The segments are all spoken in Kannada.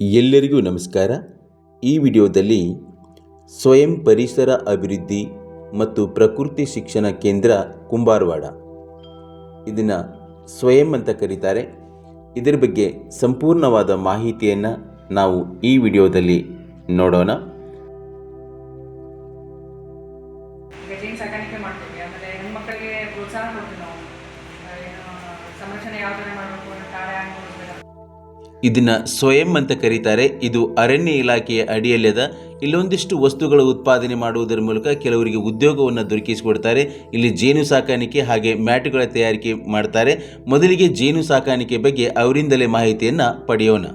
ಎಲ್ಲರಿಗೂ ನಮಸ್ಕಾರ. ಈ ವಿಡಿಯೋದಲ್ಲಿ ಸ್ವಯಂ ಪರಿಸರ ಅಭಿವೃದ್ಧಿ ಮತ್ತು ಪ್ರಕೃತಿ ಶಿಕ್ಷಣ ಕೇಂದ್ರ ಕುಂಬಾರವಾಡ. ಇದನ್ನು ಸ್ವಯಂ ಅಂತ ಕರೀತಾರೆ. ಇದರ ಬಗ್ಗೆ ಸಂಪೂರ್ಣವಾದ ಮಾಹಿತಿಯನ್ನು ನಾವು ಈ ವಿಡಿಯೋದಲ್ಲಿ ನೋಡೋಣ. ಇದನ್ನು ಸ್ವಯಂ ಅಂತ ಕರೀತಾರೆ. ಇದು ಅರಣ್ಯ ಇಲಾಖೆಯ ಅಡಿಯಲ್ಲದ ಇಲ್ಲೊಂದಿಷ್ಟು ವಸ್ತುಗಳ ಉತ್ಪಾದನೆ ಮಾಡುವುದರ ಮೂಲಕ ಕೆಲವರಿಗೆ ಉದ್ಯೋಗವನ್ನು ದೊರಕಿಸಿಕೊಡ್ತಾರೆ. ಇಲ್ಲಿ ಜೇನು ಸಾಕಾಣಿಕೆ ಹಾಗೆ ಮ್ಯಾಟ್ಗಳ ತಯಾರಿಕೆ ಮಾಡ್ತಾರೆ. ಮೊದಲಿಗೆ ಜೇನು ಸಾಕಾಣಿಕೆ ಬಗ್ಗೆ ಅವರಿಂದಲೇ ಮಾಹಿತಿಯನ್ನು ಪಡೆಯೋಣ.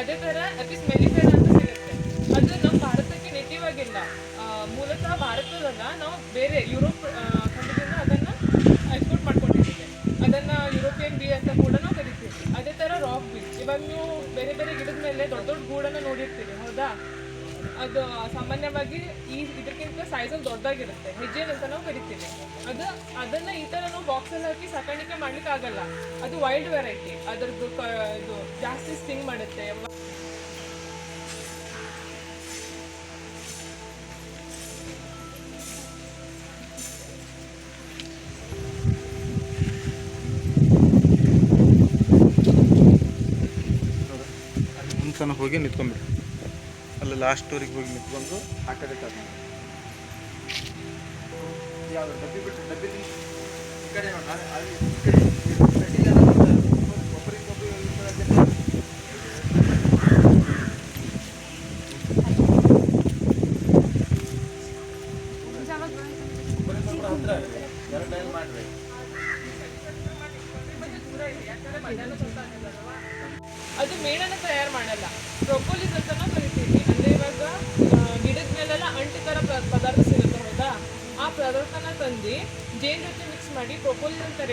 ಅದೇ ತರ ಅಪಿಸ್ ಮೆಲಿಫೆರಾ ಅಂತ ಸಿಗುತ್ತೆ ಅದು ನಮ್ಮ ಭಾರತಕ್ಕೆ ಆಗಿಲ್ಲ ಮೂಲತಃ ಭಾರತದಲ್ಲ ನಾವು ಬೇರೆ ಯುರೋಪ್ ಖಂಡದಿಂದ ಅದನ್ನು ಎಕ್ಸ್ಪೋರ್ಟ್ ಮಾಡ್ಕೊಂಡಿದ್ದೀವಿ. ಅದನ್ನು ಯುರೋಪಿಯನ್ ಬಿ ಅಂತ ಕೂಡ ನಾವು ಕರಿತೀವಿ. ಅದೇ ಥರ ರಾಕ್ ಬಿ ಇವಾಗ ನೀವು ಬೇರೆ ಬೇರೆ ಗಿಡದ ಮೇಲೆ ದೊಡ್ಡ ದೊಡ್ಡ ಗೂಡನ್ನು ನೋಡಿರ್ತೀವಿ ಹೌದಾ? ಅದು ಸಾಮಾನ್ಯವಾಗಿ ಈ ಇದಕ್ಕಿಂತ ಸೈಜಲ್ಲಿ ದೊಡ್ಡದಾಗಿರುತ್ತೆ. ಹೆಜ್ಜೆ ಅಂತ ನಾವು ಕರಿತೀವಿ. ಅದು, ಅದನ್ನ ಈ ತರ ನಾವು ಬಾಕ್ಸಲ್ಲಿ ಹಾಕಿ ಸಾಕಾಣಿಕೆ ಮಾಡ್ಲಿಕ್ಕೆ ಆಗಲ್ಲ ಅದು ವೈಲ್ಡ್ ವೆರೈಟಿ ಅದ್ರದ್ದು ಇದು ಜಾಸ್ತಿ ಸ್ಟಿಂಗ್ ಮಾಡುತ್ತೆ. ಅಲ್ಲಿ ಹೋಗಿ ನಿಂತ್ಕೊಂಡ್ಬಿಡಿ ಅಲ್ಲಿ ಲಾಸ್ಟ್ವರೆಗೆ ಹೋಗಿ ನಿಂತ್ಕೊಂಡು ಕಡೆ ಟರ್ನ್ ಯಾವ್ದು ಡಬ್ಬಿ ಬಿಟ್ಟು ಡಬ್ಬಿ. ಈ ಕಡೆ ನೋಡ ಈ ಕಡೆ.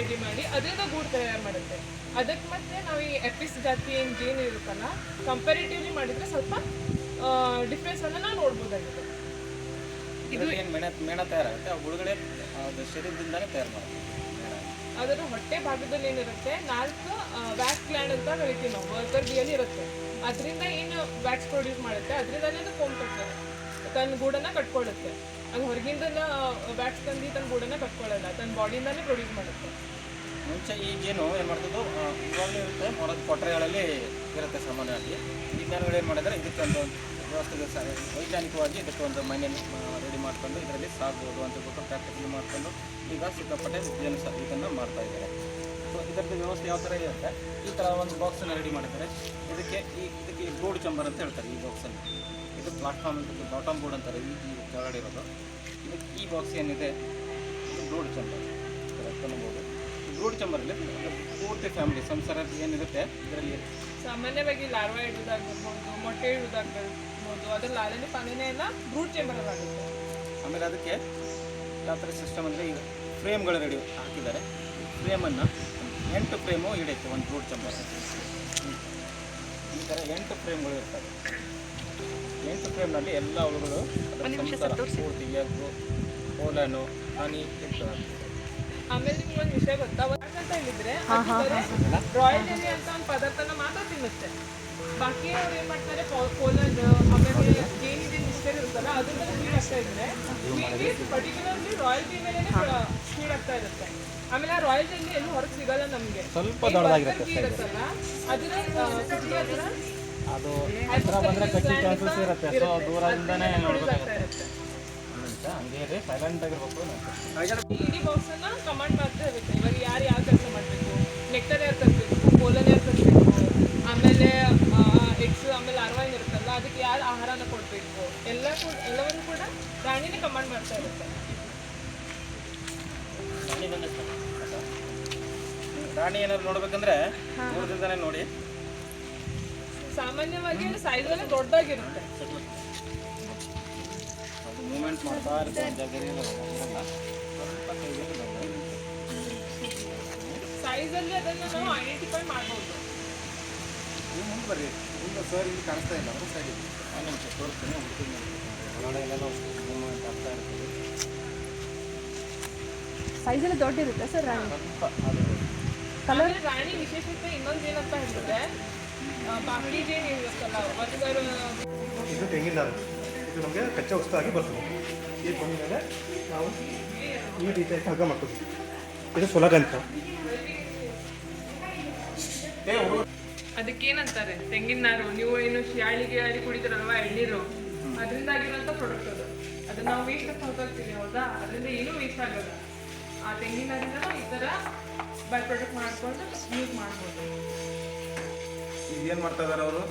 ರೆಡಿ ಮಾಡಿ ಅದರಿಂದ ಗೂಡು ತಯಾರು ಮಾಡುತ್ತೆ. ಅದಕ್ಕೆ ಮತ್ತೆ ನಾವು ಈ ಎಪಿಸ್ ಜಾತಿ ಏನು ಜೀನ್ ಇರುತ್ತಲ್ಲ ಕಂಪ್ಯಾರಿಟಿವ್ಲಿ ಮಾಡಿದ್ರೆ ಸ್ವಲ್ಪ ಡಿಫ್ರೆನ್ಸ್ ಅನ್ನು ನಾವು ನೋಡ್ಬೋದಾಗಿದೆ. ಇದು ಏನು ಮೇಣ ಮೇಣ ತಯಾರಾಗುತ್ತೆ? ಆ ಗುಳುಗಡೆ ಅದು ಶರೀರದಿಂದಾನೇ ತಯಾರು ಮಾಡುತ್ತೆ. ಅದರ ಹೊಟ್ಟೆ ಭಾಗದಲ್ಲಿ ಏನಿರುತ್ತೆ ನಾಲ್ಕು ವ್ಯಾಕ್ಸ್ ಗ್ಲ್ಯಾಂಡ್ ಅಂತ ಕರಿತೀವಿ ನಾವು ವರ್ಕರ್ ಬಿಯಲ್ಲಿ ಇರುತ್ತೆ. ಅದರಿಂದ ಏನು ವ್ಯಾಕ್ಸ್ ಪ್ರೊಡ್ಯೂಸ್ ಮಾಡುತ್ತೆ? ಅದರಿಂದಲೇ ಅದು ಫೋಮ್ ಕಟ್ತದೆ ತನ್ನ ಗೂಡನ್ನ ಕಟ್ಕೊಳ್ಳುತ್ತೆ. ಅದು ಹೊರಗಿಂದ ವ್ಯಾಕ್ಸ್ ತಂದು ತನ್ನ ಗೂಡನ್ನ ಕಟ್ಕೊಳ್ಳಲ್ಲ ತನ್ನ ಬಾಡಿಯಿಂದಲೇ ಪ್ರೊಡ್ಯೂಸ್ ಮಾಡುತ್ತೆ. ಮುಂಚೆ ಈ ಜೇನು ಏನು ಮಾಡ್ತಿದ್ದು ಇವಾಗಲೂ ಇರುತ್ತೆ, ಮರದ ಕೊಟ್ಟರೆಗಳಲ್ಲಿ ಇರುತ್ತೆ ಸಾಮಾನ್ಯವಾಗಿ. ವಿಜ್ಞಾನಿಗಳು ಏನು ಮಾಡಿದ್ದಾರೆ ಇದಕ್ಕೆ ಒಂದು ವ್ಯವಸ್ಥೆಗೆ ಸ ವೈಜ್ಞಾನಿಕವಾಗಿ ಇದಕ್ಕೆ ಒಂದು ಮೈನೆ ರೆಡಿ ಮಾಡ್ಕೊಂಡು ಇದರಲ್ಲಿ ಸಾಗ್ಬೋದು ಅಂತ ಗೊತ್ತು ಪ್ರಾಕ್ಟಿಕಲ್ ಮಾಡ್ಕೊಂಡು ಈಗ ಸಿಕ್ಕಾಪಟ್ಟೆ ಜೇನು ಸಹ ಇದನ್ನು ಮಾಡ್ತಾ ಇದ್ದಾರೆ. ಸೊ ಇದರದ್ದು ವ್ಯವಸ್ಥೆ ಯಾವ ಥರ ಇರುತ್ತೆ? ಈ ಥರ ಒಂದು ಬಾಕ್ಸನ್ನು ರೆಡಿ ಮಾಡ್ತಾರೆ ಇದಕ್ಕೆ ಈ, ಇದಕ್ಕೆ ಬೋರ್ಡ್ ಚಂಬರ್ ಅಂತ ಹೇಳ್ತಾರೆ ಈ ಬಾಕ್ಸಲ್ಲಿ ಇದು ಪ್ಲಾಟ್ಫಾರ್ಮ್ ಅಂತ ಬಾಟಮ್ ಬೋರ್ಡ್ ಅಂತಾರೆ, ಈ ಕೆಳಗಡೆ ಇರೋದು. ಇದಕ್ಕೆ ಈ ಬಾಕ್ಸ್ ಏನಿದೆ? ಬೋರ್ಡ್ ಚಂಬರ್ ಕರೆಕ್ಟ್ ಬ್ರೋಡ್ ಚಂಬರಲ್ಲಿ ಪೂರ್ತಿ ಫ್ಯಾಮಿಲಿ ಸಂಸಾರ ಏನಿರುತ್ತೆ ಇದರಲ್ಲಿ. ಸಾಮಾನ್ಯವಾಗಿ ಲಾರ್ವಾ ಇಡುವುದಾಗಿರ್ಬೋದು ಮೊಟ್ಟೆ ಇಡುವುದಾಗಿರ್ಬೋದು ಅದ್ರ ಲಾಲನೆ ಪಾಲನೆ ಎಲ್ಲ ಬ್ರೂಟ್ ಚೇಂಬರ್ ಆಗುತ್ತೆ. ಆಮೇಲೆ ಅದಕ್ಕೆ ಯಾವ ಥರ ಸಿಸ್ಟಮ್ ಅಂದರೆ ಈಗ ಫ್ರೇಮ್ಗಳು ರೆಡಿ ಹಾಕಿದ್ದಾರೆ. ಫ್ರೇಮನ್ನು ಎಂಟು ಫ್ರೇಮು ಹಿಡಿಯುತ್ತೆ ಒಂದು ಬ್ರೂಡ್ ಚಂಬರ್ ಈ ಥರ ಎಂಟು ಫ್ರೇಮ್ಗಳು ಇರ್ತವೆ. ಎಂಟು ಫ್ರೇಮ್ನಲ್ಲಿ ಎಲ್ಲ ಸಂಸಾರ ಪೂರ್ತಿ ಎಗ್ಗು ಕೋಲನು ಹನಿ ಇರ್ತವೆ. ಆಮೇಲೆ ನಿಮ್ಗೆ ಒಂದು ವಿಷಯ ಗೊತ್ತಾ? ಅಂತ ಹೇಳಿದ್ರೆ ರಾಯಲ್ ಜೆಲ್ಲಿ ಅಂತ ಒಂದು ಪದಾರ್ಥನ ಮಾತ್ರ ತಿನ್ನುತ್ತೆ. ಬಾಕಿ ಅವ್ರು ಏನ್ ಮಾಡ್ತಾರೆ ಕೋಲನ್ ಆಮೇಲೆ ಏನಿದೆ ಮಿಕ್ಸ್ಚರ್ ಇರುತ್ತಲ್ಲ ಅದನ್ನ ಫೀಡ್ ಆಗ್ತಾ ಇದ್ರೆ ಪರ್ಟಿಕ್ಯುಲರ್ಲಿ ರಾಯಲ್ ಜೆಲ್ ಮೇಲೆ ಫೀಡ್ ಆಗ್ತಾ ಇರುತ್ತೆ. ಆಮೇಲೆ ಆ ರಾಯಲ್ ಜೆಲ್ಲಿ ಎಲ್ಲೂ ಹೊರಗೆ ಸಿಗಲ್ಲ ನಮಗೆ. ಸ್ವಲ್ಪ ದೊಡ್ಡದಾಗಿರುತ್ತೆ ಇರುತ್ತಲ್ಲ ಅದನ್ನ ಅದು ಹತ್ರ ಬಂದ್ರೆ ಕಟ್ಟಿ ಚಾನ್ಸಸ್ ಇರುತ್ತೆ ಸೊ ದೂರದಿಂದನೇ ನೋಡ್ಬೇಕಾಗುತ್ತೆ. ಇರುತ್ತೆ ಹಂಗೆ ರೀ ಸೈಲೆಂಟ್ ಆಗಿರ್ಬೇಕು ಇಡೀ ಬಾಕ್ಸ್ ಅನ್ನ ಕಮಾಂಡ್ ಮಾಡ್ತಾ ಇರುತ್ತೆ ಇವಾಗ ಯಾರು ಯಾವ ಕೆಲಸ ಮಾಡಬೇಕು? ನೆಕ್ಟರ್ ಯಾರು ತರಬೇಕು ಪೋಲನ್ ಯಾರು ತರಬೇಕು ಆಮೇಲೆ ಎಗ್ಸ್ ಆಮೇಲೆ ಅರ್ವೈನ್ ಇರುತ್ತಲ್ಲ ಅದಕ್ಕೆ ಯಾರು ಆಹಾರನ ಕೊಡಬೇಕು? ಎಲ್ಲ ಕೂಡ- ಎಲ್ಲವನ್ನು ಕೂಡ ರಾಣಿನೇ ಕಮಾಂಡ್ ಮಾಡ್ತಾ ಇರುತ್ತೆ. ರಾಣಿ ಏನಾದ್ರು ನೋಡ್ಬೇಕಂದ್ರೆ ದೂರದಿಂದನೇ ನೋಡಿ. ಸಾಮಾನ್ಯವಾಗಿ ಸೈಜ್ ದೊಡ್ಡದಾಗಿರುತ್ತೆ. ಮೂಮೆಂಟ್ ಮಾಡ್ತಾ ಇರ್ತಾರೆ ಸೈಜಲ್ಲಿ ಐಡೆಂಟಿಫೈ ಮಾಡ್ಬೋದು. ಮುಂದೆ ಬರ್ರಿ. ಮುಂದೆ ಸರ್ ಇಲ್ಲಿ ಕಾಣಿಸ್ತಾ ಇಲ್ಲ ಅವರು ಸೈಡ್ ಒಂದು ತೋರಿಸ್ತೇನೆ ತೋರಿಸ್ತೀನಿ ಹುಡುಕಿನ ಕನ್ನಡ ಎಲ್ಲ ಮೂಮೆಂಟ್ ಆಗ್ತಾ ಇರ್ತದೆ. ಸೈಜೆಲ್ಲ ದೊಡ್ಡ ಇರುತ್ತೆ ಸರ್ ರಾಣಿ? ಕಲರ್ ರಾಣಿ ವಿಶೇಷತೆ ಇನ್ನೊಂದು ಏನಂತ ಹೇಳಿದ್ರೆ ಬಾಕಿ ಜೇನು ಇರುತ್ತಲ್ಲ ವರ್ಗರು ಇದು ಇದು ನಮಗೆ ಕಚ್ಚಾ ವಸ್ತು ಬರ್ತದೆ. ಇದು ಬಂದ ಮೇಲೆ ನಾವು ಈ ರೀತಿಯಾಗಿ ಹಗ್ಗ ಮಾಡ್ತೀವಿ. ಇದು ಸುಲಗ ಅಂತ ಅದಕ್ಕೇನಂತಾರೆ ತೆಂಗಿನ ನಾರು ನೀವು ಏನು ಶಾಳಿಗೆ ಅಲ್ಲಿ ಕುಡಿತೀರಲ್ವಾ ಎಳ್ನೀರು? ಅದರಿಂದ ಆಗಿರೋಂಥ ಪ್ರಾಡಕ್ಟ್ ಅದು ಅದನ್ನ ನಾವು ವೇಸ್ಟ್ ಅಂತ ಹೋಗ್ತೀವಿ ಹೌದಾ? ಅದರಿಂದ ಏನೂ ವೇಸ್ಟ್ ಆಗೋಲ್ಲ. ಆ ತೆಂಗಿನ ನಾರಿಂದ ಈ ಥರ ಬೈ ಪ್ರಾಡಕ್ಟ್ ಮಾಡ್ಕೊಂಡು ಯೂಸ್ ಮಾಡ್ಬೋದು. ಏನು ಮಾಡ್ತಾ ಇದಾರೆ ಅವರು?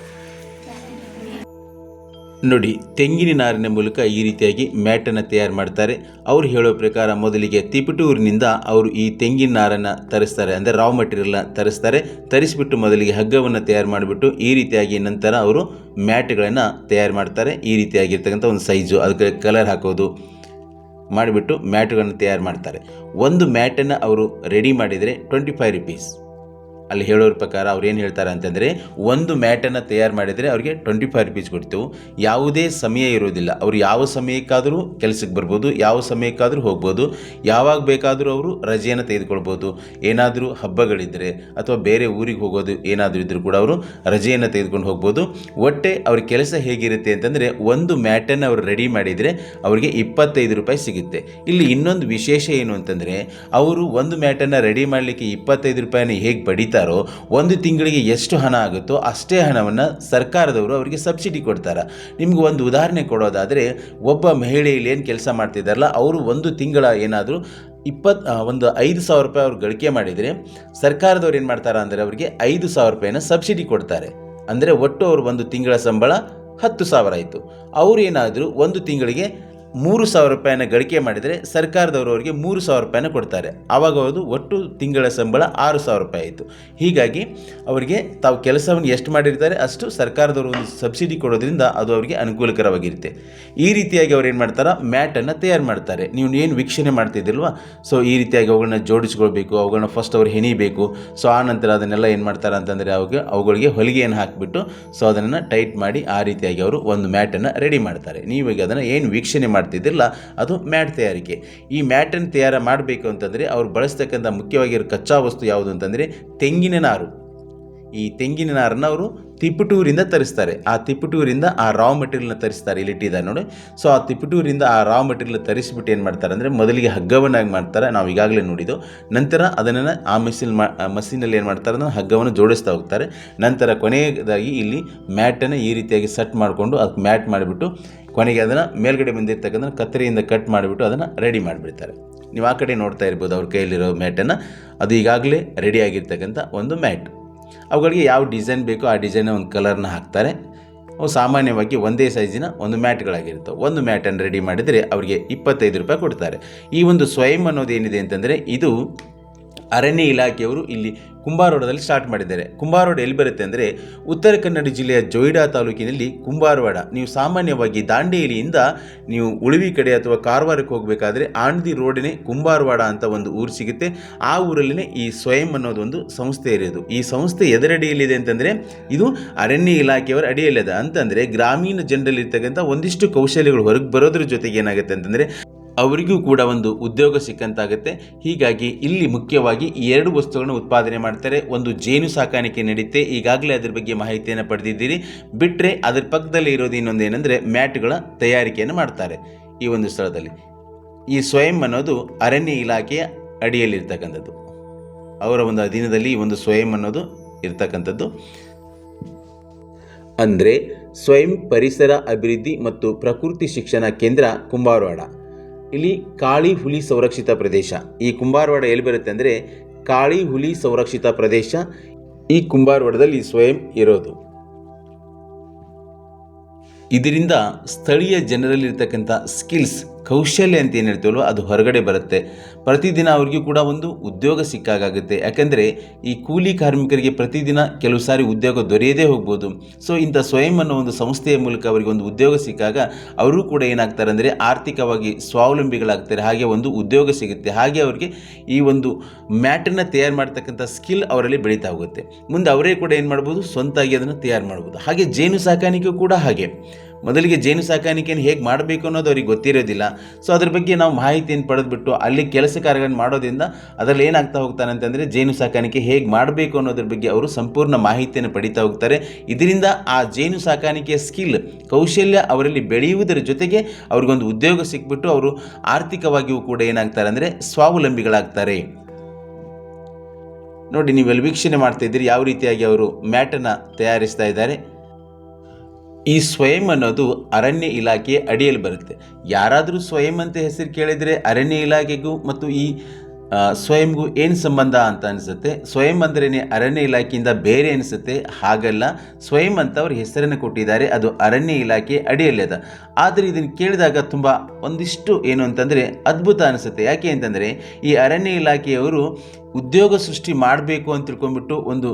ನೋಡಿ, ತೆಂಗಿನ ನಾರಿನ ಮೂಲಕ ಈ ರೀತಿಯಾಗಿ ಮ್ಯಾಟನ್ನು ತಯಾರು ಮಾಡ್ತಾರೆ. ಅವರು ಹೇಳೋ ಪ್ರಕಾರ ಮೊದಲಿಗೆ ತಿಪಟೂರಿನಿಂದ ಅವರು ಈ ತೆಂಗಿನ ನಾರನ್ನು ತರಿಸ್ತಾರೆ. ಅಂದರೆ ರಾವ್ ಮಟೀರಿಯಲ್ನ ತರಿಸ್ತಾರೆ. ತರಿಸಿಬಿಟ್ಟು ಮೊದಲಿಗೆ ಹಗ್ಗವನ್ನು ತಯಾರು ಮಾಡಿಬಿಟ್ಟು ಈ ರೀತಿಯಾಗಿ ನಂತರ ಅವರು ಮ್ಯಾಟ್ಗಳನ್ನು ತಯಾರು ಮಾಡ್ತಾರೆ. ಈ ರೀತಿಯಾಗಿರ್ತಕ್ಕಂಥ ಒಂದು ಸೈಜು ಅದಕ್ಕೆ ಕಲರ್ ಹಾಕೋದು ಮಾಡಿಬಿಟ್ಟು ಮ್ಯಾಟ್ಗಳನ್ನು ತಯಾರು ಮಾಡ್ತಾರೆ. ಒಂದು ಮ್ಯಾಟನ್ನು ಅವರು ರೆಡಿ ಮಾಡಿದರೆ ಟ್ವೆಂಟಿ ಫೈವ್ ರುಪೀಸ್ ಅಲ್ಲಿ ಹೇಳೋರ ಪ್ರಕಾರ ಅವ್ರು ಏನು ಹೇಳ್ತಾರೆ ಅಂತಂದರೆ, ಒಂದು ಮ್ಯಾಟನ್ನು ತಯಾರು ಮಾಡಿದರೆ ಅವರಿಗೆ ಟ್ವೆಂಟಿ ಫೈವ್ ರುಪೀಸ್ ಕೊಡ್ತು ಯಾವುದೇ ಸಮಯ ಇರೋದಿಲ್ಲ. ಅವರು ಯಾವ ಸಮಯಕ್ಕಾದರೂ ಕೆಲಸಕ್ಕೆ ಬರ್ಬೋದು, ಯಾವ ಸಮಯಕ್ಕಾದರೂ ಹೋಗ್ಬೋದು, ಯಾವಾಗ ಬೇಕಾದರೂ ಅವರು ರಜೆಯನ್ನು ತೆಗೆದುಕೊಳ್ಬೋದು. ಏನಾದರೂ ಹಬ್ಬಗಳಿದ್ದರೆ ಅಥವಾ ಬೇರೆ ಊರಿಗೆ ಹೋಗೋದು ಏನಾದರೂ ಇದ್ದರೂ ಕೂಡ ಅವರು ರಜೆಯನ್ನು ತೆಗೆದುಕೊಂಡು ಹೋಗ್ಬೋದು. ಒಟ್ಟೆ ಅವ್ರ ಕೆಲಸ ಹೇಗಿರುತ್ತೆ ಅಂತಂದರೆ, ಒಂದು ಮ್ಯಾಟನ್ನು ಅವರು ರೆಡಿ ಮಾಡಿದರೆ ಅವರಿಗೆ ಇಪ್ಪತ್ತೈದು ರೂಪಾಯಿ ಸಿಗುತ್ತೆ. ಇಲ್ಲಿ ಇನ್ನೊಂದು ವಿಶೇಷ ಏನು ಅಂತಂದರೆ, ಅವರು ಒಂದು ಮ್ಯಾಟನ್ನು ರೆಡಿ ಮಾಡಲಿಕ್ಕೆ ಇಪ್ಪತ್ತೈದು ರೂಪಾಯಿನ ಹೇಗೆ ಬಡಿತಾರೋ ಒಂದು ತಿಂಗಳಿಗೆ ಎಷ್ಟು ಹಣ ಆಗುತ್ತೋ ಅಷ್ಟೇ ಹಣವನ್ನು ಸರ್ಕಾರದವರು ಅವರಿಗೆ ಸಬ್ಸಿಡಿ ಕೊಡ್ತಾರೆ. ನಿಮ್ಗೆ ಒಂದು ಉದಾಹರಣೆ ಕೊಡೋದಾದರೆ, ಒಬ್ಬ ಮಹಿಳೆಯಲ್ಲಿ ಏನು ಕೆಲಸ ಮಾಡ್ತಿದ್ದಾರಲ್ಲ, ಅವರು ಒಂದು ತಿಂಗಳ ಏನಾದರೂ ಇಪ್ಪತ್ತು ಒಂದು ಐದು ಸಾವಿರ ರೂಪಾಯಿ ಅವ್ರು ಗಳಿಕೆ ಮಾಡಿದರೆ, ಸರ್ಕಾರದವ್ರು ಏನು ಮಾಡ್ತಾರೆ ಅಂದರೆ ಅವರಿಗೆ ಐದು ಸಾವಿರ ರೂಪಾಯಿನ ಸಬ್ಸಿಡಿ ಕೊಡ್ತಾರೆ. ಅಂದರೆ ಒಟ್ಟು ಅವರು ಒಂದು ತಿಂಗಳ ಸಂಬಳ ಹತ್ತು ಸಾವಿರ ಆಯಿತು. ಅವ್ರು ಏನಾದರೂ ಒಂದು ತಿಂಗಳಿಗೆ ಮೂರು ಸಾವಿರ ರೂಪಾಯಿನ ಗಳಿಕೆ ಮಾಡಿದರೆ ಸರ್ಕಾರದವರು ಅವರಿಗೆ ಮೂರು ಸಾವಿರ ರೂಪಾಯಿನ ಕೊಡ್ತಾರೆ. ಆವಾಗ ಅದು ಒಟ್ಟು ತಿಂಗಳ ಸಂಬಳ ಆರು ಸಾವಿರ ರೂಪಾಯಿ ಆಯಿತು. ಹೀಗಾಗಿ ಅವರಿಗೆ ತಾವು ಕೆಲಸವನ್ನು ಎಷ್ಟು ಮಾಡಿರ್ತಾರೆ ಅಷ್ಟು ಸರ್ಕಾರದವರು ಒಂದು ಸಬ್ಸಿಡಿ ಕೊಡೋದ್ರಿಂದ ಅದು ಅವರಿಗೆ ಅನುಕೂಲಕರವಾಗಿರುತ್ತೆ. ಈ ರೀತಿಯಾಗಿ ಅವ್ರು ಏನು ಮಾಡ್ತಾರೆ? ಮ್ಯಾಟನ್ನು ತಯಾರು ಮಾಡ್ತಾರೆ. ನೀವು ಏನು ವೀಕ್ಷಣೆ ಮಾಡ್ತಿದ್ದಿಲ್ವಾ ಸೊ ಈ ರೀತಿಯಾಗಿ ಅವುಗಳನ್ನ ಜೋಡಿಸ್ಕೊಳ್ಬೇಕು, ಅವುಗಳನ್ನ ಫಸ್ಟ್ ಅವ್ರು ಹೆಣಿಬೇಕು. ಸೊ ಆ ನಂತರ ಅದನ್ನೆಲ್ಲ ಏನು ಮಾಡ್ತಾರೆ ಅಂತಂದರೆ ಅವಾಗ ಅವುಗಳಿಗೆ ಹೊಲಿಗೆಯನ್ನು ಹಾಕಿಬಿಟ್ಟು ಸೊ ಅದನ್ನು ಟೈಟ್ ಮಾಡಿ ಆ ರೀತಿಯಾಗಿ ಅವರು ಒಂದು ಮ್ಯಾಟನ್ನು ರೆಡಿ ಮಾಡ್ತಾರೆ. ನೀವೀಗ ಅದನ್ನು ಏನು ವೀಕ್ಷಣೆ ಮಾಡ್ತಿದ್ದಿಲ್ಲ, ಅದು ಮ್ಯಾಟ್ ತಯಾರಿಕೆ. ಈ ಮ್ಯಾಟನ್ನು ತಯಾರು ಮಾಡಬೇಕು ಅಂತಂದರೆ ಅವ್ರು ಬಳಸ್ತಕ್ಕಂಥ ಮುಖ್ಯವಾಗಿರೋ ಕಚ್ಚಾ ವಸ್ತು ಯಾವುದು ಅಂತಂದರೆ ತೆಂಗಿನ ನಾರು. ಈ ತೆಂಗಿನ ನಾರನ್ನು ಅವರು ತಿಪ್ಪಟೂರಿಂದ ತರಿಸ್ತಾರೆ. ಆ ತಿಪ್ಪಟೂರಿಂದ ಆ ರಾ ಮೆಟೀರಿಯಲ್ನ ತರಿಸ್ತಾರೆ, ಇಲ್ಲಿಟ್ಟಿದ್ದಾರೆ ನೋಡಿ. ಸೊ ಆ ತಿಪಟೂರಿಂದ ಆ ರಾ ಮೆಟೀರಿಯಲ್ ತರಿಸಿಬಿಟ್ಟು ಏನು ಮಾಡ್ತಾರೆ ಅಂದರೆ ಮೊದಲಿಗೆ ಹಗ್ಗವನ್ನಾಗಿ ಮಾಡ್ತಾರೆ, ನಾವು ಈಗಾಗಲೇ ನೋಡಿದ್ದು. ನಂತರ ಅದನ್ನು ಆ ಮೆಷಿನ್ ಮಾ ಮಷಿನಲ್ಲಿ ಏನು ಮಾಡ್ತಾರೆ ಅಂದರೆ ಹಗ್ಗವನ್ನು ಜೋಡಿಸ್ತಾ ಹೋಗ್ತಾರೆ. ನಂತರ ಕೊನೆಯದಾಗಿ ಇಲ್ಲಿ ಮ್ಯಾಟನ್ನು ಈ ರೀತಿಯಾಗಿ ಸೆಟ್ ಮಾಡಿಕೊಂಡು ಅದಕ್ಕೆ ಮ್ಯಾಟ್ ಮಾಡಿಬಿಟ್ಟು ಕೊನೆಗೆ ಅದನ್ನು ಮೇಲ್ಗಡೆ ಬಂದಿರ್ತಕ್ಕಂಥ ಕತ್ತರಿಯಿಂದ ಕಟ್ ಮಾಡಿಬಿಟ್ಟು ಅದನ್ನು ರೆಡಿ ಮಾಡಿಬಿಡ್ತಾರೆ. ನೀವು ಆ ಕಡೆ ನೋಡ್ತಾ ಇರ್ಬೋದು ಅವ್ರ ಕೈಯಲ್ಲಿರೋ ಮ್ಯಾಟನ್ನು ಅದು ಈಗಾಗಲೇ ರೆಡಿ ಆಗಿರ್ತಕ್ಕಂಥ ಒಂದು ಮ್ಯಾಟ್ ಅವುಗಳಿಗೆ ಯಾವ ಡಿಸೈನ್ ಬೇಕೋ ಆ ಡಿಸೈನ್ ಒಂದು ಕಲರ್ನ ಹಾಕ್ತಾರೆ. ಅವು ಸಾಮಾನ್ಯವಾಗಿ ಒಂದೇ ಸೈಜಿನ ಒಂದು ಮ್ಯಾಟ್ಗಳಾಗಿರ್ತವೆ ಒಂದು ಮ್ಯಾಟನ್ನು ರೆಡಿ ಮಾಡಿದರೆ ಅವರಿಗೆ ಇಪ್ಪತ್ತೈದು ರೂಪಾಯಿ ಕೊಡ್ತಾರೆ. ಈ ಒಂದು ಸ್ವಯಂ ಅನ್ನೋದು ಏನಿದೆ ಅಂತಂದರೆ ಇದು ಅರಣ್ಯ ಇಲಾಖೆಯವರು ಇಲ್ಲಿ ಕುಂಬಾರವಾಡದಲ್ಲಿ ಸ್ಟಾರ್ಟ್ ಮಾಡಿದ್ದಾರೆ. ಕುಂಬಾರವಾಡ ಎಲ್ಲಿ ಬರುತ್ತೆ ಅಂದರೆ ಉತ್ತರ ಕನ್ನಡ ಜಿಲ್ಲೆಯ ಜೊಯ್ಡಾ ತಾಲೂಕಿನಲ್ಲಿ ಕುಂಬಾರವಾಡ. ನೀವು ಸಾಮಾನ್ಯವಾಗಿ ದಾಂಡೇಲಿಯಿಂದ ನೀವು ಉಳುವಿ ಕಡೆ ಅಥವಾ ಕಾರವಾರಕ್ಕೆ ಹೋಗಬೇಕಾದ್ರೆ ಆಣ್ದಿ ರೋಡಿನೇ ಕುಂಬಾರವಾಡ ಅಂತ ಒಂದು ಊರು ಸಿಗುತ್ತೆ. ಆ ಊರಲ್ಲಿನೇ ಈ ಸ್ವಯಂ ಅನ್ನೋದು ಒಂದು ಸಂಸ್ಥೆ ಇರೋದು. ಈ ಸಂಸ್ಥೆ ಎದರಡಿಯಲ್ಲಿದೆ ಅಂತಂದರೆ ಇದು ಅರಣ್ಯ ಇಲಾಖೆಯವರ ಅಡಿಯಲ್ಲಿದೆ. ಅಂತಂದರೆ ಗ್ರಾಮೀಣ ಜನರಲ್ಲಿರ್ತಕ್ಕಂಥ ಒಂದಿಷ್ಟು ಕೌಶಲ್ಯಗಳು ಹೊರಗೆ ಬರೋದ್ರ ಜೊತೆಗೆ ಏನಾಗುತ್ತೆ ಅಂತಂದರೆ ಅವರಿಗೂ ಕೂಡ ಒಂದು ಉದ್ಯೋಗ ಸಿಕ್ಕಂತಾಗುತ್ತೆ. ಹೀಗಾಗಿ ಇಲ್ಲಿ ಮುಖ್ಯವಾಗಿ ಈ ಎರಡು ವಸ್ತುಗಳನ್ನು ಉತ್ಪಾದನೆ ಮಾಡ್ತಾರೆ. ಒಂದು ಜೇನು ಸಾಕಾಣಿಕೆ ನಡೆಯುತ್ತೆ ಈಗಾಗಲೇ ಅದರ ಬಗ್ಗೆ ಮಾಹಿತಿಯನ್ನು ಪಡೆದಿದ್ದೀರಿ. ಬಿಟ್ಟರೆ ಅದರ ಪಕ್ಕದಲ್ಲಿ ಇರೋದು ಇನ್ನೊಂದು ಏನಂದರೆ ಮ್ಯಾಟ್ಗಳ ತಯಾರಿಕೆಯನ್ನು ಮಾಡ್ತಾರೆ ಈ ಒಂದು ಸ್ಥಳದಲ್ಲಿ. ಈ ಸ್ವಯಂ ಅನ್ನೋದು ಅರಣ್ಯ ಇಲಾಖೆಯ ಅಡಿಯಲ್ಲಿರ್ತಕ್ಕಂಥದ್ದು. ಅವರ ಒಂದು ಅಧೀನದಲ್ಲಿ ಈ ಒಂದು ಸ್ವಯಂ ಅನ್ನೋದು ಇರ್ತಕ್ಕಂಥದ್ದು. ಅಂದರೆ ಸ್ವಯಂ ಪರಿಸರ ಅಭಿವೃದ್ಧಿ ಮತ್ತು ಪ್ರಕೃತಿ ಶಿಕ್ಷಣ ಕೇಂದ್ರ ಕುಂಬಾರವಾಡ. ಇಲ್ಲಿ ಕಾಳಿ ಹುಲಿ ಸಂರಕ್ಷಿತ ಪ್ರದೇಶ. ಈ ಕುಂಬಾರವಾಡ ಎಲ್ಲಿ ಬರುತ್ತೆ ಅಂದರೆ ಕಾಳಿ ಹುಲಿ ಸಂರಕ್ಷಿತ ಪ್ರದೇಶ ಈ ಕುಂಬಾರವಾಡದಲ್ಲಿ ಸ್ವಯಂ ಇರೋದು. ಇದರಿಂದ ಸ್ಥಳೀಯ ಜನರಲ್ಲಿರ್ತಕ್ಕಂಥ ಸ್ಕಿಲ್ಸ್ ಕೌಶಲ್ಯ ಅಂತ ಏನು ಹೇಳ್ತೀವಲ್ವ? ಅದು ಹೊರಗಡೆ ಬರುತ್ತೆ. ಪ್ರತಿದಿನ ಅವ್ರಿಗೂ ಕೂಡ ಒಂದು ಉದ್ಯೋಗ ಸಿಕ್ಕಾಗುತ್ತೆ ಯಾಕೆಂದರೆ ಈ ಕೂಲಿ ಕಾರ್ಮಿಕರಿಗೆ ಪ್ರತಿದಿನ ಕೆಲವು ಸಾರಿ ಉದ್ಯೋಗ ದೊರೆಯದೇ ಹೋಗ್ಬೋದು. ಸೊ ಇಂಥ ಸ್ವಯಂ ಅನ್ನೋ ಒಂದು ಸಂಸ್ಥೆಯ ಮೂಲಕ ಅವರಿಗೆ ಒಂದು ಉದ್ಯೋಗ ಸಿಕ್ಕಾಗ ಅವರು ಕೂಡ ಏನಾಗ್ತಾರೆ ಅಂದರೆ ಆರ್ಥಿಕವಾಗಿ ಸ್ವಾವಲಂಬಿಗಳಾಗ್ತಾರೆ. ಹಾಗೆ ಒಂದು ಉದ್ಯೋಗ ಸಿಗುತ್ತೆ. ಹಾಗೆ ಅವರಿಗೆ ಈ ಒಂದು ಮ್ಯಾಟನ್ನು ತಯಾರು ಮಾಡ್ತಕ್ಕಂಥ ಸ್ಕಿಲ್ ಅವರಲ್ಲಿ ಬೆಳೀತಾ ಹೋಗುತ್ತೆ. ಮುಂದೆ ಅವರೇ ಕೂಡ ಏನು ಮಾಡ್ಬೋದು? ಸ್ವಂತಾಗಿ ಅದನ್ನು ತಯಾರು ಮಾಡ್ಬೋದು. ಹಾಗೆ ಜೇನು ಸಾಕಾಣಿಕೆ ಕೂಡ ಹಾಗೆ. ಮೊದಲಿಗೆ ಜೇನು ಸಾಕಾಣಿಕೆಯನ್ನು ಹೇಗೆ ಮಾಡಬೇಕು ಅನ್ನೋದು ಅವ್ರಿಗೆ ಗೊತ್ತಿರೋದಿಲ್ಲ. ಸೊ ಅದ್ರ ಬಗ್ಗೆ ನಾವು ಮಾಹಿತಿಯನ್ನು ಪಡೆದುಬಿಟ್ಟು ಅಲ್ಲಿ ಕೆಲಸ ಕಾರ್ಯಗಳನ್ನು ಮಾಡೋದ್ರಿಂದ ಅದರಲ್ಲಿ ಏನಾಗ್ತಾ ಹೋಗ್ತಾನೆ ಅಂತಂದರೆ ಜೇನು ಸಾಕಾಣಿಕೆ ಹೇಗೆ ಮಾಡಬೇಕು ಅನ್ನೋದ್ರ ಬಗ್ಗೆ ಅವರು ಸಂಪೂರ್ಣ ಮಾಹಿತಿಯನ್ನು ಪಡಿತಾ ಹೋಗ್ತಾರೆ. ಇದರಿಂದ ಆ ಜೇನು ಸಾಕಾಣಿಕೆಯ ಸ್ಕಿಲ್, ಕೌಶಲ್ಯ ಅವರಲ್ಲಿ ಬೆಳೆಯುವುದರ ಜೊತೆಗೆ ಅವ್ರಿಗೊಂದು ಉದ್ಯೋಗ ಸಿಕ್ಬಿಟ್ಟು ಅವರು ಆರ್ಥಿಕವಾಗಿಯೂ ಕೂಡ ಏನಾಗ್ತಾರೆ ಅಂದರೆ ಸ್ವಾವಲಂಬಿಗಳಾಗ್ತಾರೆ. ನೋಡಿ ನೀವೆಲ್ಲ ವೀಕ್ಷಣೆ ಮಾಡ್ತಾ ಇದ್ದೀರಿ, ಯಾವ ರೀತಿಯಾಗಿ ಅವರು ಮ್ಯಾಟನ್ನು ತಯಾರಿಸ್ತಾ ಇದ್ದಾರೆ. ಈ ಸ್ವಯಂ ಅನ್ನೋದು ಅರಣ್ಯ ಇಲಾಖೆಯ ಅಡಿಯಲ್ಲಿ ಬರುತ್ತೆ. ಯಾರಾದರೂ ಸ್ವಯಂ ಅಂತ ಹೆಸರು ಕೇಳಿದರೆ ಅರಣ್ಯ ಇಲಾಖೆಗೂ ಮತ್ತು ಈ ಸ್ವಯಂಗೂ ಏನು ಸಂಬಂಧ ಅಂತ ಅನಿಸುತ್ತೆ? ಸ್ವಯಂ ಅಂದ್ರೇ ಅರಣ್ಯ ಇಲಾಖೆಯಿಂದ ಬೇರೆ ಅನಿಸುತ್ತೆ? ಹಾಗಲ್ಲ. ಸ್ವಯಂ ಅಂತ ಅವ್ರ ಹೆಸರನ್ನು ಕೊಟ್ಟಿದ್ದಾರೆ. ಅದು ಅರಣ್ಯ ಇಲಾಖೆ ಅಡಿಯಲ್ಲಿ ಅದ. ಆದರೆ ಇದನ್ನು ಕೇಳಿದಾಗ ತುಂಬ ಒಂದಿಷ್ಟು ಏನು ಅಂತಂದರೆ ಅದ್ಭುತ ಅನಿಸುತ್ತೆ. ಯಾಕೆ ಅಂತಂದರೆ ಈ ಅರಣ್ಯ ಇಲಾಖೆಯವರು ಉದ್ಯೋಗ ಸೃಷ್ಟಿ ಮಾಡಬೇಕು ಅಂತ ತಿಳ್ಕೊಂಡ್ಬಿಟ್ಟು ಒಂದು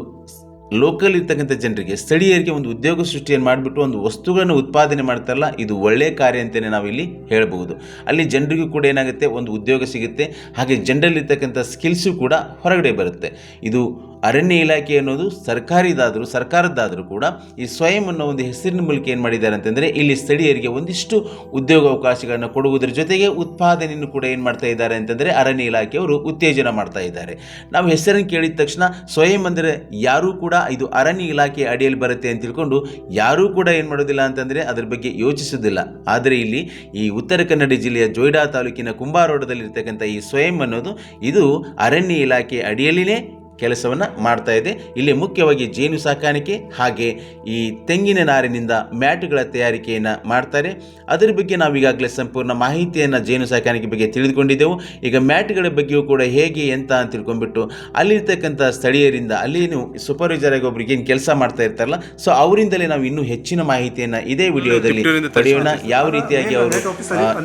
ಲೋಕಲ್ ಇರ್ತಕ್ಕಂಥ ಜನರಿಗೆ, ಸ್ಥಳೀಯರಿಗೆ ಒಂದು ಉದ್ಯೋಗ ಸೃಷ್ಟಿಯನ್ನು ಮಾಡಿಬಿಟ್ಟು ಒಂದು ವಸ್ತುಗಳನ್ನು ಉತ್ಪಾದನೆ ಮಾಡ್ತಾರಲ್ಲ, ಇದು ಒಳ್ಳೆಯ ಕಾರ್ಯ ಅಂತಲೇ ನಾವಿಲ್ಲಿ ಹೇಳಬಹುದು. ಅಲ್ಲಿ ಜನರಿಗೂ ಕೂಡ ಏನಾಗುತ್ತೆ, ಒಂದು ಉದ್ಯೋಗ ಸಿಗುತ್ತೆ, ಹಾಗೆ ಜನರಲ್ಲಿರ್ತಕ್ಕಂಥ ಸ್ಕಿಲ್ಸು ಕೂಡ ಹೊರಗಡೆ ಬರುತ್ತೆ. ಇದು ಅರಣ್ಯ ಇಲಾಖೆ ಅನ್ನೋದು ಸರ್ಕಾರಿದಾದರೂ, ಸರ್ಕಾರದ್ದಾದರೂ ಕೂಡ ಈ ಸ್ವಯಂ ಅನ್ನೋ ಒಂದು ಹೆಸರಿನ ಮೂಲಕ ಏನು ಮಾಡಿದ್ದಾರೆ ಅಂತಂದರೆ ಇಲ್ಲಿ ಸ್ಥಳೀಯರಿಗೆ ಒಂದಿಷ್ಟು ಉದ್ಯೋಗ ಅವಕಾಶಗಳನ್ನು ಕೊಡುವುದರ ಜೊತೆಗೆ ಉತ್ಪಾದನೆಯನ್ನು ಕೂಡ ಏನು ಮಾಡ್ತಾ ಇದ್ದಾರೆ ಅಂತಂದರೆ ಅರಣ್ಯ ಇಲಾಖೆಯವರು ಉತ್ತೇಜನ ಮಾಡ್ತಾ ಇದ್ದಾರೆ. ನಾವು ಹೆಸರನ್ನು ಕೇಳಿದ ತಕ್ಷಣ ಸ್ವಯಂ ಅಂದರೆ ಯಾರೂ ಕೂಡ ಇದು ಅರಣ್ಯ ಇಲಾಖೆ ಅಡಿಯಲ್ಲಿ ಬರುತ್ತೆ ಅಂತ ತಿಳ್ಕೊಂಡು ಯಾರೂ ಕೂಡ ಏನು ಮಾಡೋದಿಲ್ಲ ಅಂತಂದರೆ ಅದರ ಬಗ್ಗೆ ಯೋಚಿಸೋದಿಲ್ಲ ಆದರೆ ಇಲ್ಲಿ ಈ ಉತ್ತರ ಕನ್ನಡ ಜಿಲ್ಲೆಯ ಜೋಯ್ಡಾ ತಾಲೂಕಿನ ಕುಂಬಾರೋಡದಲ್ಲಿರ್ತಕ್ಕಂಥ ಈ ಸ್ವಯಂ ಅನ್ನೋದು ಇದು ಅರಣ್ಯ ಇಲಾಖೆ ಅಡಿಯಲ್ಲಿನೇ ಕೆಲಸವನ್ನು ಮಾಡ್ತಾ ಇದೆ ಇಲ್ಲಿ ಮುಖ್ಯವಾಗಿ ಜೇನು ಸಾಕಾಣಿಕೆ ಹಾಗೆ ಈ ತೆಂಗಿನ ನಾರಿನಿಂದ ಮ್ಯಾಟ್ಗಳ ತಯಾರಿಕೆಯನ್ನು ಮಾಡ್ತಾರೆ ಅದರ ಬಗ್ಗೆ ನಾವು ಈಗಾಗಲೇ ಸಂಪೂರ್ಣ ಮಾಹಿತಿಯನ್ನು ಜೇನು ಸಾಕಾಣಿಕೆ ಬಗ್ಗೆ ತಿಳಿದುಕೊಂಡಿದ್ದೆವು ಈಗ ಮ್ಯಾಟ್ಗಳ ಬಗ್ಗೆಯೂ ಕೂಡ ಹೇಗೆ ಎಂತ ಅಂತ ತಿಳ್ಕೊಂಡ್ಬಿಟ್ಟು ಅಲ್ಲಿರ್ತಕ್ಕಂಥ ಸ್ಥಳೀಯರಿಂದ ಅಲ್ಲಿನ ಸೂಪರ್ವೈಸರ್ ಆಗಿ ಒಬ್ರಿಗೆ ಏನು ಕೆಲಸ ಮಾಡ್ತಾ ಇರ್ತಾರಲ್ಲ ಸೊ ಅವರಿಂದಲೇ ನಾವು ಇನ್ನೂ ಹೆಚ್ಚಿನ ಮಾಹಿತಿಯನ್ನು ಇದೇ ವಿಡಿಯೋದಲ್ಲಿ ಪಡೆಯೋಣ ಯಾವ ರೀತಿಯಾಗಿ ಅವರು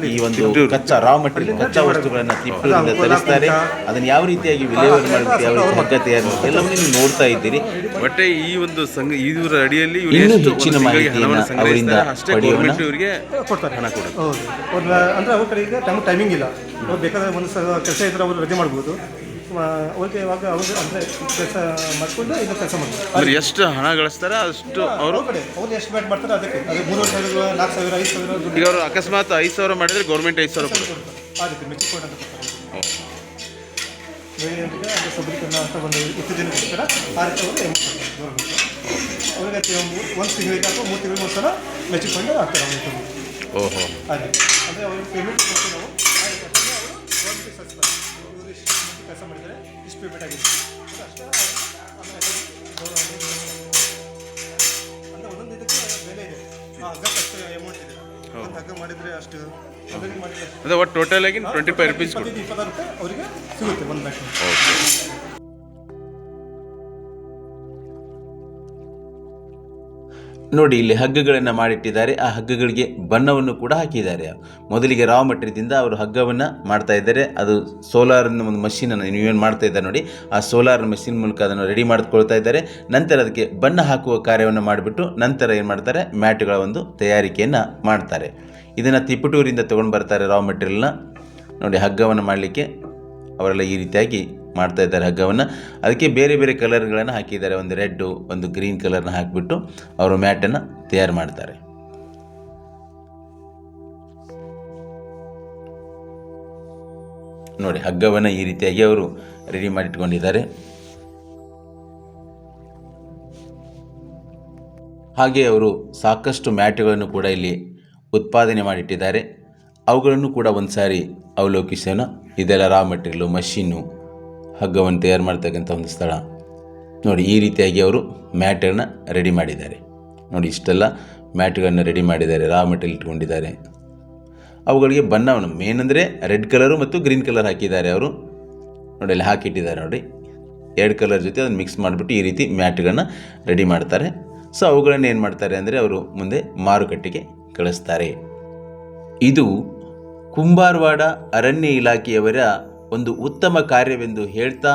ಈ ಒಂದು ಕಚ್ಚಾ ರಾ ಮಟೀರಿಯಲ್ ಕಚ್ಚಾ ವಸ್ತುಗಳನ್ನು ತಿಪ್ಪೂರಿಂದ ತರಿಸ್ತಾರೆ ಅದನ್ನು ಯಾವ ರೀತಿಯಾಗಿ ವಿಲೇವಾರಿ ಮಾಡಬೇಕು ಯಾವ ರೀತಿ ತಯಾರು ಎಲ್ಲವನ್ನೂ ನೀವು ನೋಡ್ತಾ ಇದ್ದೀರಿ. ಬಟ್ ಈ ಒಂದು ಸಂಘ ಇದರ ಅಡಿಯಲ್ಲಿ ಇವ್ರು ಇನ್ನೂ ಹೆಚ್ಚಿನ ಮಾಹಿತಿಯನ್ನು ಅವರಿಂದ ಪಡೆಯೋಣ. ಇವರಿಗೆ ಕೊಡ್ತಾರೆ. ಹಣ ಕೊಡ ಹೌದು. ಅಂದರೆ ಅವ್ರ ಟೈಮ್ ಟೈಮಿಂಗ್ ಇಲ್ಲ. ಅವ್ರು ಬೇಕಾದ್ರೆ ಒಂದು ಸಲ ಕೆಲಸ ಇದ್ರೆ ಅವರು ರಜೆ ಮಾಡ್ಬೋದು. ಅವ್ರಿಗೆ ಇವಾಗ ಅವ್ರಿಗೆ ಅಂದರೆ ಕೆಲಸ ಮಾಡ್ಕೊಂಡು ಇದು ಕೆಲಸ ಅಂದ್ರೆ ಎಷ್ಟು ಹಣ ಗಳಿಸ್ತಾರ ಅಷ್ಟು ಅವರು ಕಡೆ ಅವ್ರು ಎಷ್ಟು ಬ್ಯಾಟ್ ಮಾಡ್ತಾರೆ ಅದಕ್ಕೆ. ಅದು ಮೂರು ಸಾವಿರ ನಾಲ್ಕು ಸಾವಿರ ಐದು ಸಾವಿರ ದುಡ್ಡು. ಈಗ ಅವರು ಅಕಸ್ಮಾತ್ ಐದು ಸಾವಿರ ಮಾಡಿದ್ರೆ ಗೌರ್ಮೆಂಟ್ ಐದು ಸಾವಿರ ಕೊಡ್ತಾರೆ. ಆ ರೀತಿ ಮೆಚ್ಚಿಕೊಂಡು ಅಂತ ಕೊಡ್ತಾರೆ. ಅದು ಸಬಲೀಕರಣ ಅಂತ ಒಂದು ಉತ್ತೇಜನಕ್ಕೋಸ್ಕರ ಆ ರೀತಿ ಅವರು ಬರಬೇಕು ಅವ್ರಿಗೆ ಒಂದು ತಿಂಗಳಿಗೆ ಅಥವಾ ಮೂರು ತಿಂಗಳಿಗೆ ಒಂದ್ಸಲ ಮೆಚ್ಚಿಕೊಂಡು ಆಗ್ತಾರೆ ಅವ್ರಿಗೆ ಓಹೋ. ಹಾಗೆ ಅಂದರೆ ಅವ್ರಿಗೆ ಪೇಮೆಂಟ್ ಕೊಡ್ತೀವಿ ನಾವು ಆ ರೀತಿ ಹಾಕಿದ್ರೆ ಅವರು ಗೌರ್ಮೆಂಟ್ ಸಲ್ಲಿಸ್ತಾರೆ ಕೆಲಸ ಮಾಡಿದರೆ ಇಷ್ಟು ಪೇಮೆಂಟ್ ಆಗಿದೆ ಅದು ಅಷ್ಟೇ ಅಂದರೆ ಒಂದೊಂದು ಇದಕ್ಕೆ ಬೆಲೆ ಇದೆ ಆ ಹಗ್ಗಕ್ಕೆ ಮಾಡಿದರೆ ಅಷ್ಟು ಅದೇ ಒಟ್ಟು ಟೋಟಲ್ ಆಗಿ ಟ್ವೆಂಟಿ ಫೈವ್ ರುಪೀಸ್ ಇಪ್ಪತ್ತೈದು ಇಪ್ಪತ್ತಾರು ರೂಪಾಯಿ ಅವರಿಗೆ ಸಿಗುತ್ತೆ ಒಂದು ಬ್ಯಾಗ್ ನೋಡಿ, ಇಲ್ಲಿ ಹಗ್ಗಗಳನ್ನು ಮಾಡಿಟ್ಟಿದ್ದಾರೆ. ಆ ಹಗ್ಗಗಳಿಗೆ ಬಣ್ಣವನ್ನು ಕೂಡ ಹಾಕಿದ್ದಾರೆ. ಮೊದಲಿಗೆ ರಾವ್ ಮಟೀರಿಯದಿಂದ ಅವರು ಹಗ್ಗವನ್ನು ಮಾಡ್ತಾ ಇದ್ದಾರೆ. ಅದು ಸೋಲಾರ್ನ ಒಂದು ಮಷೀನನ್ನು ಏನು ಮಾಡ್ತಾ ಇದ್ದಾರೆ ನೋಡಿ. ಆ ಸೋಲಾರ್ ಮಷೀನ್ ಮೂಲಕ ಅದನ್ನು ರೆಡಿ ಮಾಡಿಕೊಳ್ತಾ ಇದ್ದಾರೆ. ನಂತರ ಅದಕ್ಕೆ ಬಣ್ಣ ಹಾಕುವ ಕಾರ್ಯವನ್ನು ಮಾಡಿಬಿಟ್ಟು ನಂತರ ಏನು ಮಾಡ್ತಾರೆ? ಮ್ಯಾಟ್ಗಳ ಒಂದು ತಯಾರಿಕೆಯನ್ನು ಮಾಡ್ತಾರೆ. ಇದನ್ನು ತಿಪ್ಪಟೂರಿಂದ ತೊಗೊಂಡು ಬರ್ತಾರೆ ರಾವ್ ಮೆಟೀರಿಯಲ್ನ ನೋಡಿ, ಹಗ್ಗವನ್ನು ಮಾಡಲಿಕ್ಕೆ ಅವರೆಲ್ಲ ಈ ರೀತಿಯಾಗಿ ಮಾಡ್ತಾ ಇದ್ದಾರೆ ಹಗ್ಗವನ್ನು. ಅದಕ್ಕೆ ಬೇರೆ ಬೇರೆ ಕಲರ್ಗಳನ್ನು ಹಾಕಿದ್ದಾರೆ. ಒಂದು ರೆಡ್ಡು ಒಂದು ಗ್ರೀನ್ ಕಲರ್ನ ಹಾಕಿಬಿಟ್ಟು ಅವರು ಮ್ಯಾಟನ್ನು ತಯಾರು ಮಾಡ್ತಾರೆ. ನೋಡಿ, ಹಗ್ಗವನ್ನು ಈ ರೀತಿಯಾಗಿ ಅವರು ರೆಡಿ ಮಾಡಿಟ್ಕೊಂಡಿದ್ದಾರೆ. ಹಾಗೆ ಅವರು ಸಾಕಷ್ಟು ಮ್ಯಾಟ್ಗಳನ್ನು ಕೂಡ ಇಲ್ಲಿ ಉತ್ಪಾದನೆ ಮಾಡಿಟ್ಟಿದ್ದಾರೆ. ಅವುಗಳನ್ನು ಕೂಡ ಒಂದು ಸಾರಿ ಅವಲೋಕಿಸೋಣ. ಇದೆಲ್ಲ ರಾ ಮೆಟೀರಿಯಲು ಮಷೀನು ಹಗ್ಗವನ್ನು ತಯಾರು ಮಾಡ್ತಕ್ಕಂಥ ಒಂದು ಸ್ಥಳ. ನೋಡಿ, ಈ ರೀತಿಯಾಗಿ ಅವರು ಮ್ಯಾಟನ್ನು ರೆಡಿ ಮಾಡಿದ್ದಾರೆ. ನೋಡಿ, ಇಷ್ಟೆಲ್ಲ ಮ್ಯಾಟ್ಗಳನ್ನು ರೆಡಿ ಮಾಡಿದ್ದಾರೆ ರಾ ಮೆಟೀರಿಯಲ್ ಇಟ್ಕೊಂಡಿದ್ದಾರೆ. ಅವುಗಳಿಗೆ ಬಣ್ಣವನ್ನು ಮೇನ್ ಅಂದರೆ ರೆಡ್ ಕಲರು ಮತ್ತು ಗ್ರೀನ್ ಕಲರ್ ಹಾಕಿದ್ದಾರೆ ಅವರು. ನೋಡಿ, ಅಲ್ಲಿ ಹಾಕಿಟ್ಟಿದ್ದಾರೆ ನೋಡಿ. ಎರಡು ಕಲರ್ ಜೊತೆ ಅದನ್ನು ಮಿಕ್ಸ್ ಮಾಡಿಬಿಟ್ಟು ಈ ರೀತಿ ಮ್ಯಾಟ್ಗಳನ್ನು ರೆಡಿ ಮಾಡ್ತಾರೆ. ಸೊ ಅವುಗಳನ್ನು ಏನು ಮಾಡ್ತಾರೆ ಅಂದರೆ ಅವರು ಮುಂದೆ ಮಾರುಕಟ್ಟೆಗೆ ಕಳಿಸ್ತಾರೆ. ಇದು ಕುಂಬಾರವಾಡ ಅರಣ್ಯ ಇಲಾಖೆಯವರ ಒಂದು ಉತ್ತಮ ಕಾರ್ಯವೆಂದು ಹೇಳ್ತಾ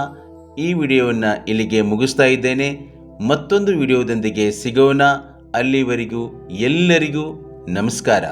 ಈ ವಿಡಿಯೋವನ್ನು ಇಲ್ಲಿಗೆ ಮುಗಿಸ್ತಾ ಇದ್ದೇನೆ. ಮತ್ತೊಂದು ವಿಡಿಯೋದೊಂದಿಗೆ ಸಿಗೋಣ. ಅಲ್ಲಿವರೆಗೂ ಎಲ್ಲರಿಗೂ ನಮಸ್ಕಾರ.